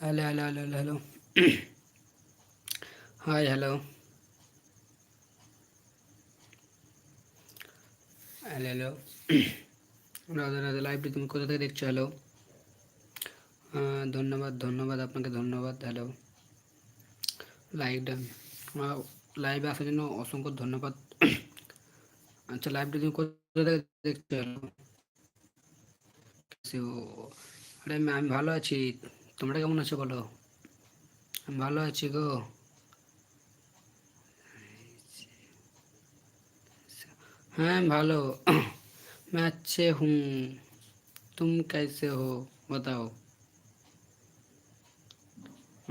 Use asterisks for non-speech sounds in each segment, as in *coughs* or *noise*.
Hello hello hello hello hi hello hello hello Radha Radha লাইভটি তুমি কোথা থেকে দেখছ? হ্যালো ধন্যবাদ ধন্যবাদ, আপনাকে ধন্যবাদ হ্যালো লাইভটা লাইভে আসার জন্য অসংখ্য ধন্যবাদ। *clears throat* আচ্ছা লাইভটা তুমি কোথা থেকে দেখছ? হ্যালো আমি ভালো আছি। তোমরা কেমন আছো বলো আমি ভালো আছি গো হ্যাঁ ভালো मैं अच्छे हूँ तुम कैसे हो बताओ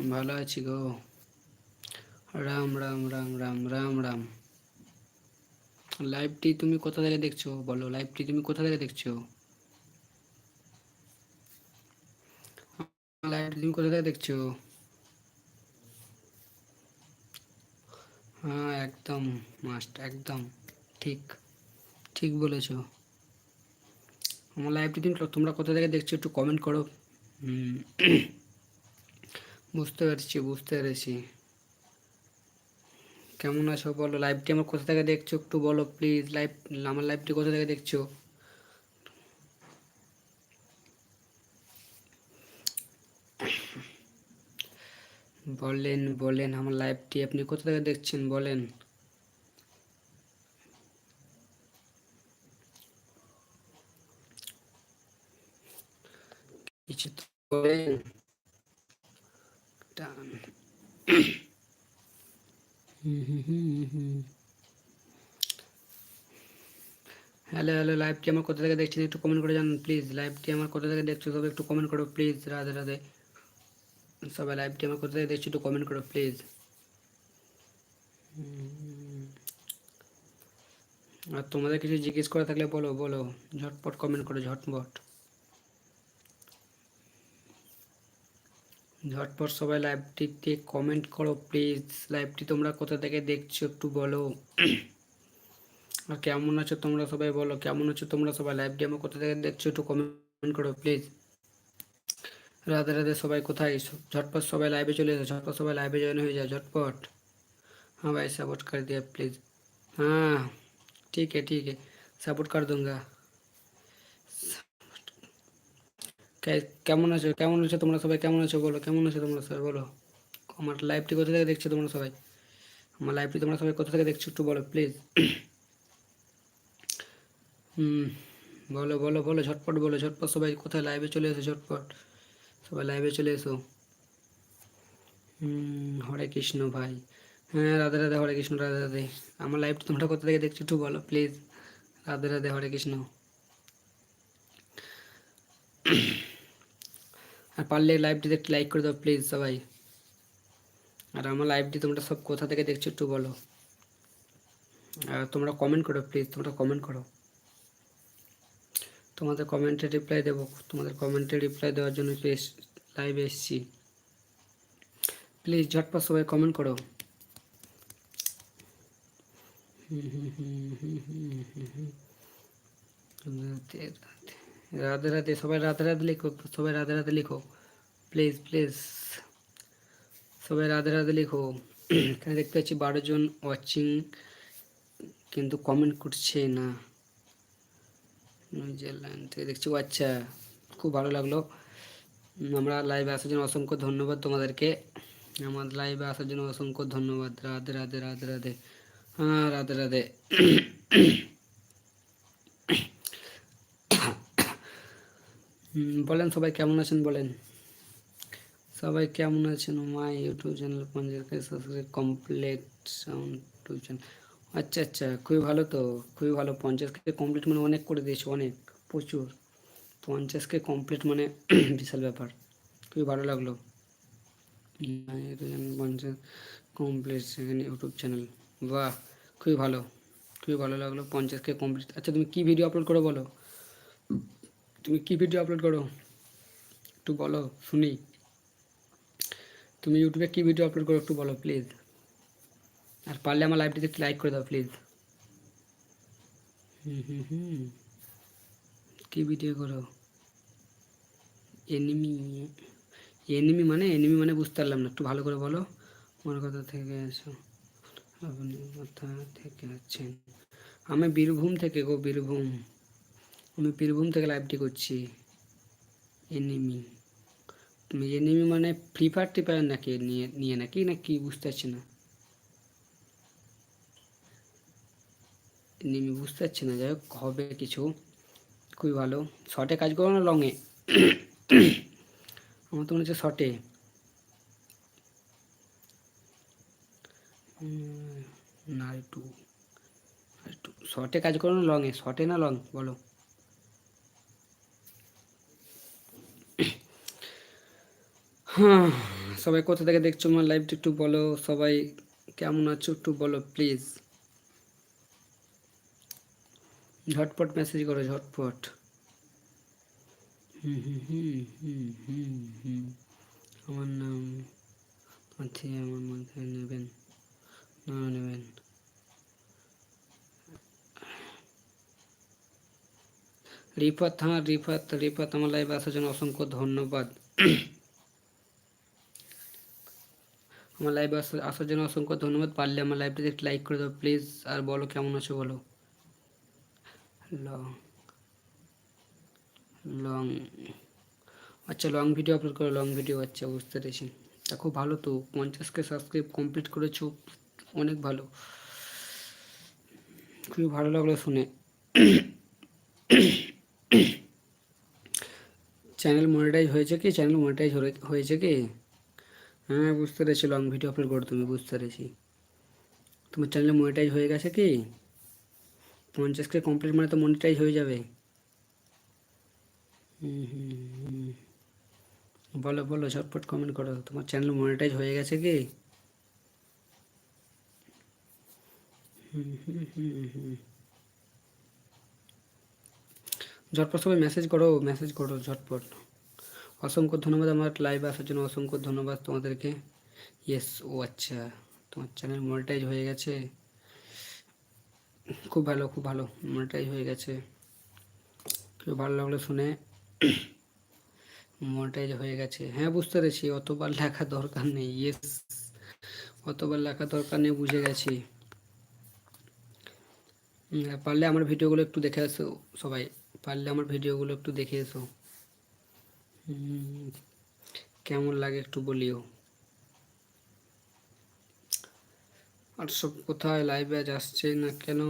ভালো আছি গো রাম রাম রাম রাম রাম রাম লাইভটি তুমি কোথা থেকে দেখছো বলো লাইভটি তুমি কোথা থেকে দেখছো লাইট তুমি কোথা থেকে দেখছ? হ্যাঁ একদম মাস্ট একদম। ঠিক ঠিক বলেছ। আমার লাইভটি তুমি তোমরা কোথা থেকে দেখছ একটু কমেন্ট করো। বুঝতে পারছি, বুঝতে পেরেছি। কেমন আছো বলো? লাইভটি আমার কোথা থেকে দেখছ একটু বলো প্লিজ লাইভ আমার লাইভটি কোথা থেকে দেখছ? বলেন বলেন আমার লাইভটি আপনি কোথা থেকে দেখছেন? বলেন। হ্যালো হ্যালো লাইভটি আমার কোথা থেকে দেখছেন? একটু কমেন্ট করে জানান প্লিজ লাইভটি আমার কোথা থেকে দেখছ? তবে একটু কমেন্ট করো প্লিজ রাধে রাধে। সবাই লাইভটি আমার কোথা থেকে দেখছ একটু কমেন্ট করো প্লিজ আর তোমাদের কিছু জিজ্ঞেস করা থাকলে বলো বলো। ঝটপট কমেন্ট করো, ঝটপট। ঝটপট সবাই লাইভটিতে কমেন্ট করো প্লিজ লাইভটি তোমরা কোথা থেকে দেখছ একটু বলো। আর কেমন আছো তোমরা সবাই বলো, কেমন আছো তোমরা সবাই? লাইভটি আমার কোথা থেকে দেখছ একটু কমেন্ট করো প্লিজ রাধে রাধে সবাই কোথায় ঝটপট সবাই লাইভে চলে এসো ঝটপট সবাই লাইভে জয়েন হয়ে যাও ঝটপট हाँ भाई सपोर्ट कर दिया प्लीज़ हाँ ठीक है ठीक है सपोर्ट कर दूंगा কেমন আছো কেমন আছো তোমরা সবাই কেমন আছো বলো কেমন আছো তোমরা সবাই বলো আমার লাইভটি কোথা থেকে দেখছো তোমরা সবাই আমার লাইভটি তোমরা সবাই কোথা থেকে দেখছো একটু বলো প্লিজ হুম বলো বলো বলো ঝটপট বলো ঝটপট সবাই কোথায় লাইভে চলে এসো ঝটপট সবাই লাইভে চলে এসো। হরে কৃষ্ণ ভাই। হ্যাঁ রাধে রাধে, হরে কৃষ্ণ, রাধে রাধে। আমার লাইভটা তোমরা কোথা থেকে দেখছ একটু বলো প্লিজ রাধে রাধে, হরে কৃষ্ণ। আর পারলে লাইভটিতে একটু লাইক করে দাও প্লিজ সবাই। আর আমার লাইভটি তোমরা সব কোথা থেকে দেখছ একটু বলো। আর তোমরা কমেন্ট করো প্লিজ তোমরা কমেন্ট করো। তোমাদের কমেন্টে রিপ্লাই দেবো। তোমাদের কমেন্টে রিপ্লাই দেওয়ার জন্য লাইভে এসেছি। প্লিজ ঝটপট সবাই কমেন্ট করো। রাধে রাধে। সবাই রাধে রাধে লিখো। সবাই রাধে রাধে লিখো। প্লিজ প্লিজ সবাই রাধে রাধে লিখো। *clears throat* এখানে দেখতে পাচ্ছি বারো জন ওয়াচিং কিন্তু কমেন্ট করছে না। নিউজিল্যান্ড থেকে দেখছি। আচ্ছা খুব ভালো লাগল। আমরা লাইভে আসার জন্য অসংখ্য ধন্যবাদ তোমাদেরকে। আমার লাইভে আসার জন্য অসংখ্য ধন্যবাদ। রাধে রাধে রাধে রাধে। হ্যাঁ রাধে রাধে। বলেন সবাই কেমন আছেন বলেন? সবাই কেমন আছেন? My YouTube channel panchayat subscribe complete sound YouTube channel আচ্ছা আচ্ছা খুবই ভালো তো, খুবই ভালো। পঞ্চাশকে কমপ্লিট মানে অনেক করে দিয়েছ, অনেক, প্রচুর। পঞ্চাশকে কমপ্লিট মানে *clears throat* বিশাল ব্যাপার। খুবই ভালো লাগল। পঞ্চাশ কমপ্লিট সেখানে ইউটিউব চ্যানেল বাহ, খুবই ভালো খুবই ভালো লাগল পঞ্চাশকে কমপ্লিট আচ্ছা তুমি কী ভিডিও আপলোড করো বলো? তুমি কী ভিডিও আপলোড করো? একটু বলো, শুনি। তুমি ইউটিউবে কী ভিডিও আপলোড করো একটু বলো প্লিজ আর পারলে আমার লাইভটিতে একটু লাইক করে দাও প্লিজ হুম হুম কী ভিডিও করো? এনিমি এনিমি মানে? এনিমি মানে বুঝতে পারলাম না। একটু ভালো করে বলো। আমার কথা থেকে এসো। আপনি কোথা থেকে আছেন? আমি বীরভূম থেকে গো, বীরভূম। আমি বীরভূম থেকে লাইভটি করছি। এনিমি এনিমি মানে ফ্রি ফায়ার টি ফায়ার নাকি? নিয়ে নিয়ে নাকি? না কি? বুঝতে পারছি না। এনিমি বুঝতে পারছি না। যাই হোক, হবে কিছু। খুবই ভালো। শর্টে কাজ করো না লংয়ে *coughs* আমার তো মনে হচ্ছে শর্টে না একটু একটু শর্টে কাজ করো না লংয়ে শর্টে না লং বলো। হ্যাঁ সবাই কোথা থেকে দেখছ আমার লাইভটা একটু বলো। সবাই কেমন আছো একটু বলো প্লিজ ঝটপট মেসেজ করো, ঝটপট। হুম হুম হুম হুম হুম হুম। আমার নাম আছে, আমার মাথায় নেবেন। না নেবেন। রিফাত হ্যাঁ রিফাত রিফাত, আমার লাইভ আসার জন্য অসংখ্য ধন্যবাদ। আমার লাইভ আসার জন্য অসংখ্য ধন্যবাদ। পারলে আমার লাইভটা একটু লাইক করে দাও প্লিজ আর বলো, কেমন আছো বলো। লং লং আচ্ছা লং ভিডিও আপলোড করো, লং ভিডিও আচ্ছা বুঝতে পেরেছি। তা খুব ভালো তো, পঞ্চাশকে সাবস্ক্রাইব কমপ্লিট করেছ, অনেক ভালো। খুবই ভালো লাগল শুনে। চ্যানেল মনিটাইজ হয়েছে কি? চ্যানেল মনিটাইজ হয়েছে কি? হ্যাঁ বুঝতে পেরেছি, লং ভিডিও আপলোড করো তুমি, বুঝতে পেরেছি। তোমার চ্যানেল মনিটাইজ হয়ে গেছে কি? পঞ্চাশকে কমপ্লিট মানে তো মনিটাইজ হয়ে যাবে। বলো বলো, ঝটপট কমেন্ট করো। তোমার চ্যানেল মনিটাইজ হয়ে গেছে কি? ঝটপট সবাই মেসেজ করো মেসেজ করো, ঝটপট। অসংখ্য ধন্যবাদ আমার লাইভে আসার জন্য, অসংখ্য ধন্যবাদ তোমাদেরকে। ইয়েস ও আচ্ছা তোমার চ্যানেল মনিটাইজ হয়ে গেছে। খুব ভালো খুব ভালো। মনিটাইজ হয়ে গেছে। খুব ভালো লাগল শুনে মনিটাইজ হয়ে গেছে। হ্যাঁ বুঝতে পেরেছি। অতবার লেখা দরকার নেই। ইয়েস অতবার লেখা দরকার নেই, বুঝে গেছি। পারলে আমার ভিডিওগুলো একটু দেখে আসো সবাই। পারলে আমার ভিডিওগুলো একটু দেখে এসো। কেমন লাগে একটু বলিও। আর সব কোথায় লাইভে আজ আসছে না কেন?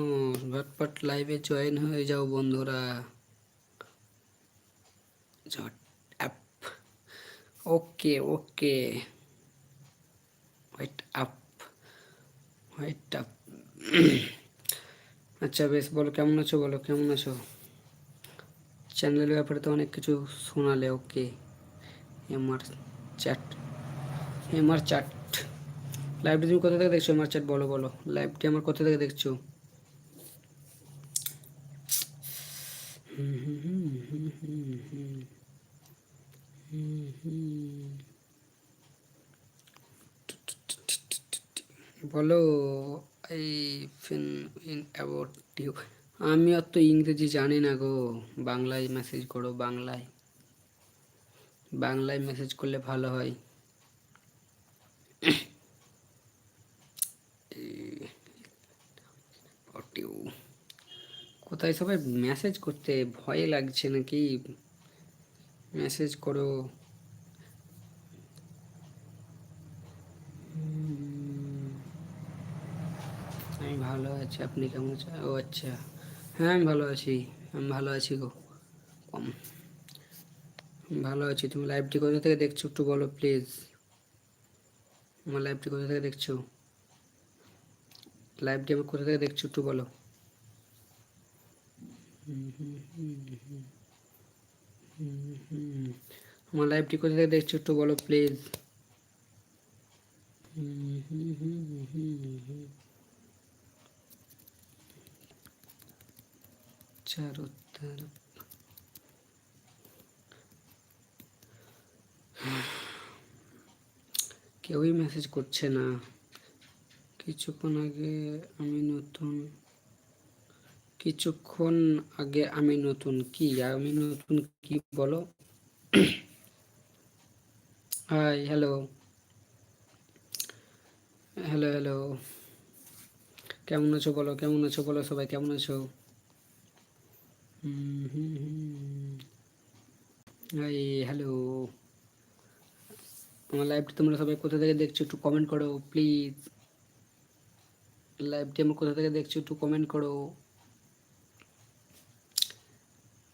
ঝটপট লাইভে জয়েন হয়ে যাও বন্ধুরা। Okay okay white up white up আচ্ছা বেশ, বলো, কেমন আছো? বলো, কেমন আছো? চ্যানেলের ব্যাপারে তো অনেক কিছু শোনালে okay MR chat MR chat লাইভটি তুমি কোথা থেকে দেখছ? আমার চ্যাট বলো বলো। লাইভটি আমার কোথা থেকে দেখছ? বলো ফিন ইউ আমি অত ইংরেজি জানি না গো। বাংলায় মেসেজ করো, বাংলায়। বাংলায় মেসেজ করলে ভালো হয়। কোথায় সবাই মেসেজ করতে ভয় লাগছে নাকি? মেসেজ করো। আমি ভালো আছি। আপনি কেমন আছেন? ও আচ্ছা। হ্যাঁ আমি ভালো আছি। আমি ভালো আছি গো। কম। ভালো আছি। তুমি লাইভটি কোথা থেকে দেখছ? একটু বলো প্লিজ আমার লাইভটি কোথা থেকে দেখছ? লাইভটি আমার কোথা থেকে দেখছো একটু বলো আমার লাইভটি কোথা থেকে দেখছো একটু বলো প্লিজ चारों तरफ কেউই মেসেজ করছে না কিছুক্ষণ আগে আমি নতুন, কিছুক্ষণ আগে আমি নতুন কি? আমি নতুন কি বলো? হাই হ্যালো হ্যালো হ্যালো কেমন আছো বলো? কেমন আছো বলো সবাই? কেমন আছো? হাই হ্যালো আমার লাইভটি তোমরা সবাই কোথা থেকে দেখছ একটু কমেন্ট করো প্লিজ লাইভটি আমার কোথা থেকে দেখছ একটু কমেন্ট করো।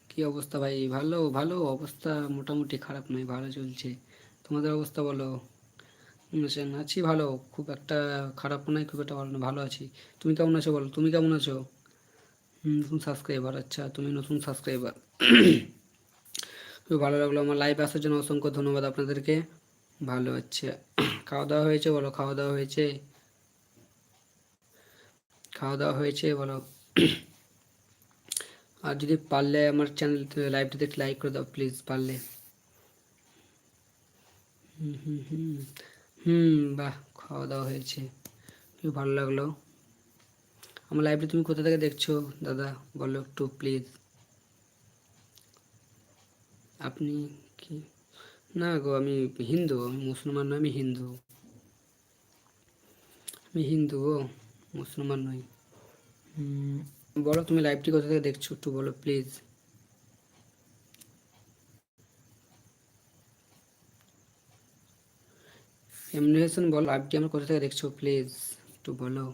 কি অবস্থা ভাই? ভালো? ভালো? অবস্থা মোটামুটি খারাপ নয়, ভালো চলছে। তোমাদের অবস্থা বলো। আছি ভালো, খুব একটা খারাপ নয়, খুব একটা ভালো না ভালো আছি। তুমি কেমন আছো বলো? তুমি কেমন আছো? নতুন সাবস্ক্রাইবার আচ্ছা তুমি নতুন সাবস্ক্রাইবার খুব ভালো লাগল আমার লাইভ আসার জন্য অসংখ্য ধন্যবাদ আপনাদেরকে। ভালো হচ্ছে খাওয়া দাওয়া হয়েছে বলো? খাওয়া দাওয়া হয়েছে? খাওয়া দাওয়া হয়েছে বলো আর যদি পারলে আমার চ্যানেল লাইভটা দেখে লাইক করে দাও প্লিজ পারলে। হুম হুম হুম হুম, বাহ, খাওয়া দাওয়া হয়েছে। খুব ভালো লাগল। আমার লাইভটা তুমি কোথা থেকে দেখছ? দাদা, বলো একটু প্লিজ আপনি কি? না গো, আমি হিন্দু, আমি মুসলমান নয়, আমি হিন্দু। আমি হিন্দু ও মুসলমান নই। বলো তুমি লাইভটি কোথা থেকে দেখছ একটু বলো, প্লিজ। এমনি বলো, লাইভটি আমার কোথা থেকে দেখছ, প্লিজ, একটু বলো।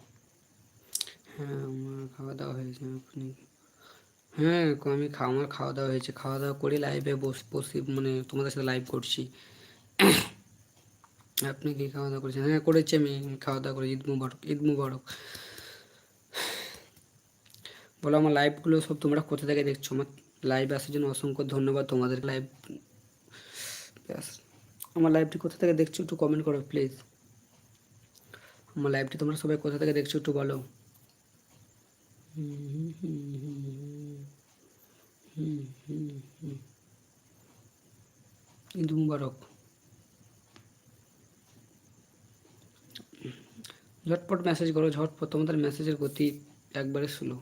হ্যাঁ আমার খাওয়া দাওয়া হয়েছে হ্যাঁ আমি খাওয়া আমার খাওয়া দাওয়া হয়েছে। খাওয়া দাওয়া করে লাইভে বস, বসি মানে তোমাদের সাথে লাইভ করছি। আপনি কি খাওয়া দাওয়া করেছেন? হ্যাঁ করেছি আমি খাওয়া দাওয়া করে, ঈদ মুবারক ঈদ মুবারক। বলো, আমার লাইভগুলো সব তোমরা কোথা থেকে দেখছ? আমার লাইভ আসার জন্য অসংখ্য ধন্যবাদ তোমাদের লাইভ আমার লাইভটি কোথা থেকে দেখছ একটু কমেন্ট করো প্লিজ আমার লাইভটি তোমরা সবাই কোথা থেকে দেখছ একটু বলো। ঈদ মুবারক। ঝটপট মেসেজ করো, ঝটপট, তোমাদের মেসেজের গতি একবারে স্লো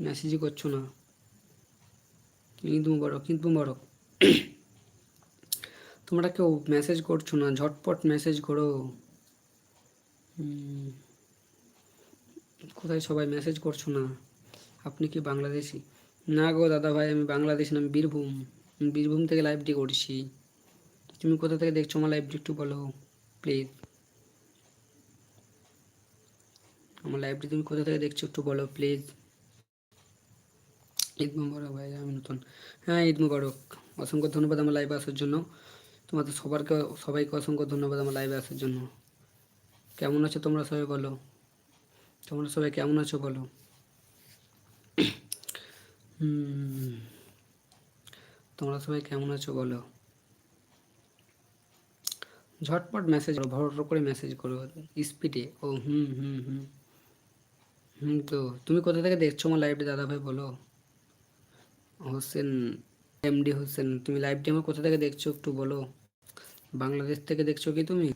মেসেজই করছ না। কিন্তু মুবারক কিন্তু মুবারক তোমরা কেউ মেসেজ করছ না, ঝটপট মেসেজ করো। কোথায় সবাই মেসেজ করছ না? আপনি কি বাংলাদেশি? না গো দাদা ভাই আমি বাংলাদেশ না, আমি বীরভূম। বীরভূম থেকে লাইভটি করছি। তুমি কোথা থেকে দেখছ আমার লাইভটি একটু বলো প্লিজ আমার লাইভটি তুমি কোথা থেকে দেখছ একটু বলো প্লিজ ঈদ মুবারক ভাই, আমি নতুন। হ্যাঁ ঈদ মুবারক। অসংখ্য ধন্যবাদ আমার লাইভে আসার জন্য। তোমাদের সবারকে, সবাইকে অসংখ্য ধন্যবাদ আমার লাইভে আসার জন্য। কেমন আছো তোমরা সবাই বলো? তোমরা সবাই কেমন আছো বলো? তোমরা সবাই কেমন আছো বলো? ঝটপট মেসেজ করো ভর করে মেসেজ করো স্পিডে ও, হুম হুম হুম। হুম, তো তুমি কোথা থেকে দেখছ আমার লাইভটি দাদা ভাই বলো। হোসেন এমডি হোসেন, তুমি লাইভটি আমার কোথা থেকে দেখছ একটু বলো। বাংলাদেশ থেকে দেখছ কি তুমি?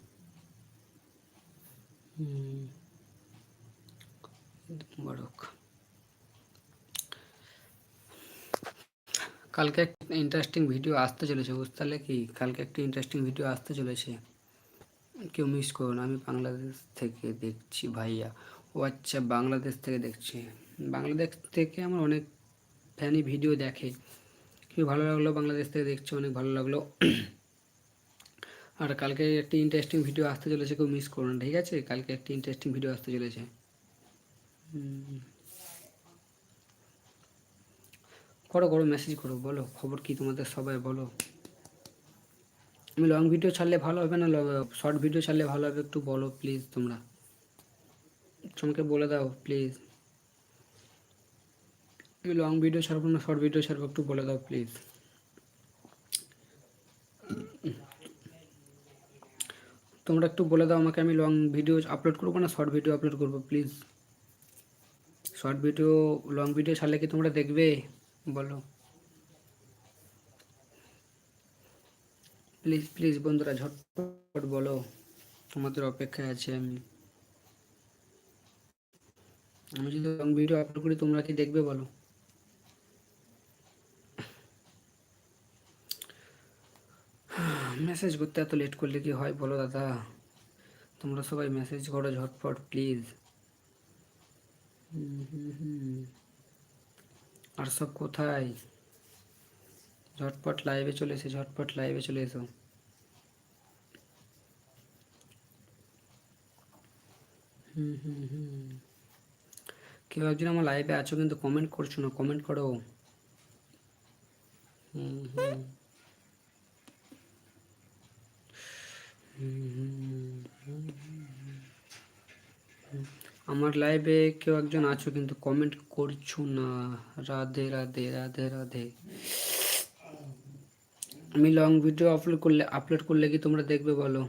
কালকে একটা ইন্টারেস্টিং ভিডিও আসতে চলেছে, বুঝতে পারলে কি? কালকে একটা ইন্টারেস্টিং ভিডিও আসতে চলেছে। কেউ মিস করো না, আমি বাংলাদেশ থেকে দেখছি ভাইয়া। ও আচ্ছা বাংলাদেশ থেকে দেখছি। বাংলাদেশ থেকে আমার অনেক ফ্যানি ভিডিও দেখে। খুব ভালো লাগল? বাংলাদেশ থেকে দেখছি, অনেক ভালো লাগল। আর কালকে একটি ইন্টারেস্টিং ভিডিও আসতে চলেছে, কেউ মিস করো না, ঠিক আছে? কালকে একটি ইন্টারেস্টিং ভিডিও আসতে চলেছে। করো করো মেসেজ করো, বলো, খবর কি তোমাদের সবাই বলো। আমি লং ভিডিও ছাড়লে ভালো হবে না? শর্ট ভিডিও ছাড়লে ভালো হবে, একটু বলো প্লিজ তোমরা। তোমাকে বলে দাও প্লিজ আমি লং ভিডিও ছাড়বো না শর্ট ভিডিও ছাড়বো, একটু বলে দাও প্লিজ তোমরা একটু বলে দাও আমাকে, আমি লং ভিডিও আপলোড করব না শর্ট ভিডিও আপলোড করব please short video long video ছাড়লে কি তোমরা দেখবে? বলো। প্লিজ প্লিজ বন্ধুরা, ঝটপট বলো। তোমাদের অপেক্ষায় আছে আমি। আমি যদি লং ভিডিও আপলোড করি, তোমরা কি দেখবে বলো? মেসেজ করতে এত লেট করলে কি হয় বলো দাদা? তোমরা সবাই মেসেজ করো ঝটপট প্লিজ আর সব কোথায়? ঝটপট লাইভে চলে এসে, ঝটপট লাইভে চলে এসো। হুম হুম হুম। কেউ একজন আমার লাইভে আছো কিন্তু কমেন্ট করছ না কমেন্ট করো। আমার লাইভে কেউ একজন আছো কিন্তু কমেন্ট করছ না। রাধে রাধে রাধে রাধে। আমি লং ভিডিও আপলোড করলে আপলোড করলে কি তোমরা দেখবে বলো?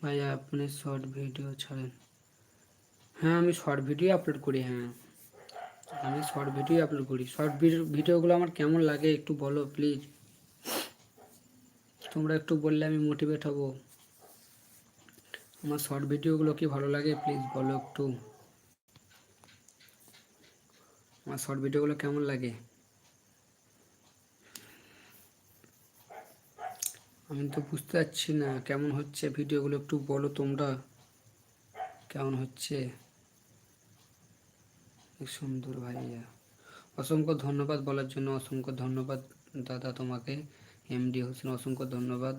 ভাইয়া, আপনি শর্ট ভিডিও ছাড়েন। হ্যাঁ আমি শর্ট ভিডিও আপলোড করি হ্যাঁ। আমি শর্ট ভিডিও আপলোড করি। শর্ট ভিডিও ভিডিওগুলো আমার কেমন লাগে একটু বলো প্লিজ তোমরা একটু বললে আমি মোটিভেট হব। আমার শর্ট ভিডিওগুলো কি ভালো লাগে প্লিজ বলো একটু। আমার শর্ট ভিডিওগুলো কেমন লাগে? আমি তো বুঝতে পারছি না, কেমন হচ্ছে ভিডিওগুলো একটু বলো তোমরা। কেমন হচ্ছে? সুন্দর ভাইয়া। অসংখ্য ধন্যবাদ বলার জন্য, অসংখ্য ধন্যবাদ দাদা তোমাকে এমডি হোসেন, অসংখ্য ধন্যবাদ।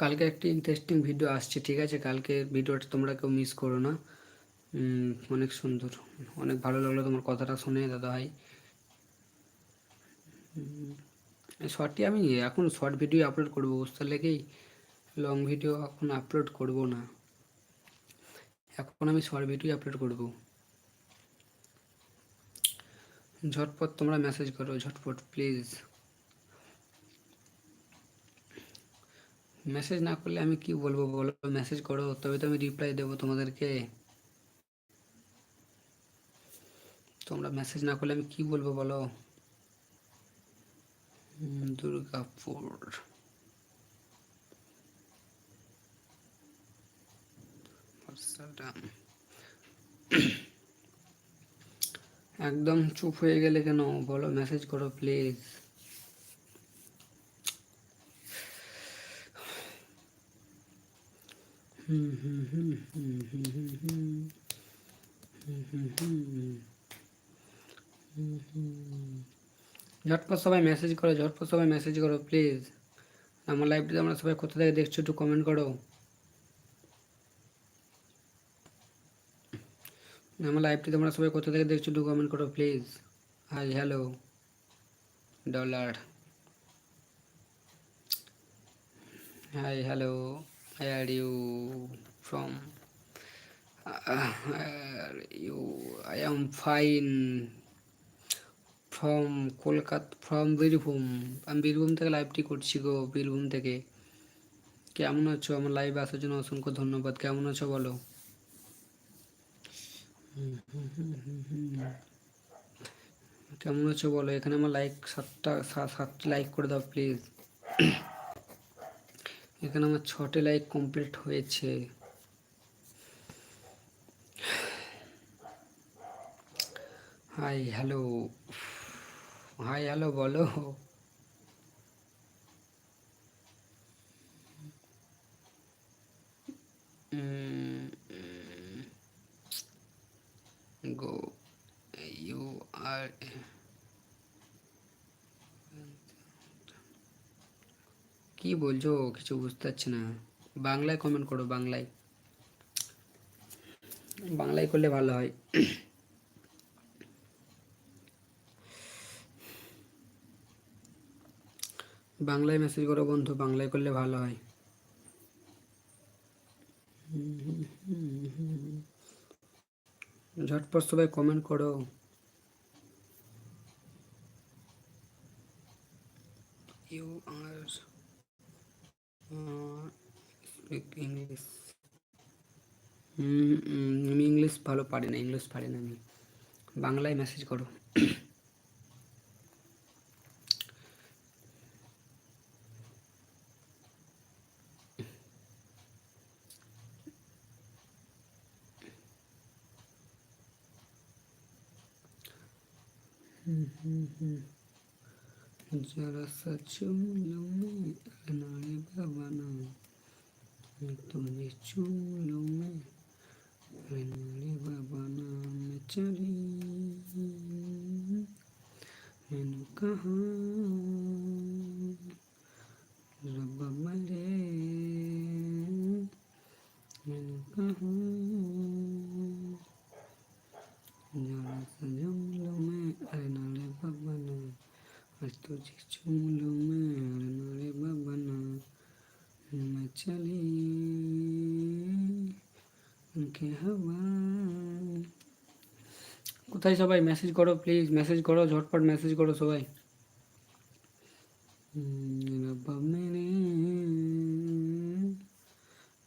কালকে একটি ইন্টারেস্টিং ভিডিও আসছে, ঠিক আছে? কালকে ভিডিওটা তোমরা কেউ মিস করো না। অনেক সুন্দর, অনেক ভালো লাগল তোমার কথাটা শুনে দাদা ভাই। শর্টটি আমি এখন শর্ট ভিডিও আপলোড করব, বুঝতে লেগেই লং ভিডিও এখন আপলোড করব না। এখন আমি শর্ট ভিডিও আপলোড করব। ঝটপট তোমরা মেসেজ করো, ঝটপট প্লিজ মেসেজ না করলে আমি কি বলব বলো? মেসেজ করো, তবে তো আমি রিপ্লাই দেবো তোমাদেরকে। তোমরা মেসেজ না করলে আমি কি বলব বলো? দুর্গাপুর। সালাম *clears throat* একদম চুপ হয়ে গেলে কেন? বলো মেসেজ করো প্লিজ হুম হুম হুম হুম হুম হুম হুম ঝটপট সবাই মেসেজ করো ঝটপট সবাই মেসেজ করো প্লিজ আমার লাইভটিতে আমরা সবাই কোথা থেকে দেখছ একটু কমেন্ট করো। আমার লাইভটি তোমরা সবাই কোথা থেকে দেখছ একটু কমেন্ট করো please hi hello dollar hi hello hi are you from you I am fine from Kolkata from Birbhum. আমি বীরভূম থেকে লাইভটি করছি গো, বীরভূম থেকে। কেমন আছো? আমার লাইভে আসার জন্য অসংখ্য ধন্যবাদ। কেমন আছো বলো? কেমন আছো বলো? এখানে আমার লাইক সাতটা সাতটি লাইক করে দাও প্লিজ এখানে আমার ছটে লাইক কমপ্লিট হয়েছে। হাই হ্যালো হাই হ্যালো বলো। গো ইউ আর কি বলছো? কিছু বুঝতে পারছি না। বাংলায় কমেন্ট করো, বাংলায়। বাংলায় করলে ভালো হয়। বাংলায় মেসেজ করো বন্ধু, বাংলায় করলে ভালো হয়। ঝটপট সবাই কমেন্ট করো। ইউ আর ইংলিশ আমি ইংলিশ ভালো পারি না ইংলিশ পারি না আমি। বাংলায় মেসেজ করো। हम्म। जरा सा चुम मैं अनाए बाबाना चुम लो मैं अनाए चली কোথায় সবাই মেসেজ করো প্লিজ মেসেজ করো ঝটপট মেসেজ করো সবাই হুম, রব্বা মেরে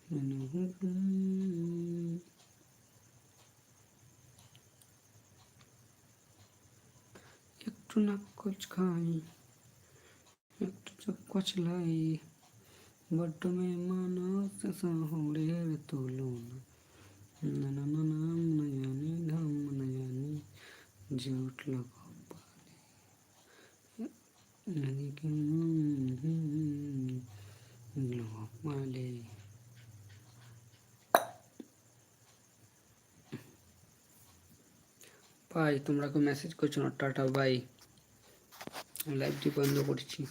মেনু হুকুম। একটু নাকচ খাই একটু চোখ কচলাই বড্ড মেহমানত শহরের তুলনা না না না নাম না জানি ধাম না জানি জুটল উঠল এদিকে কপালে ভাই, তোমরা কেউ মেসেজ করছ না? টাটা ভাই লাইভটি বন্ধ করছি।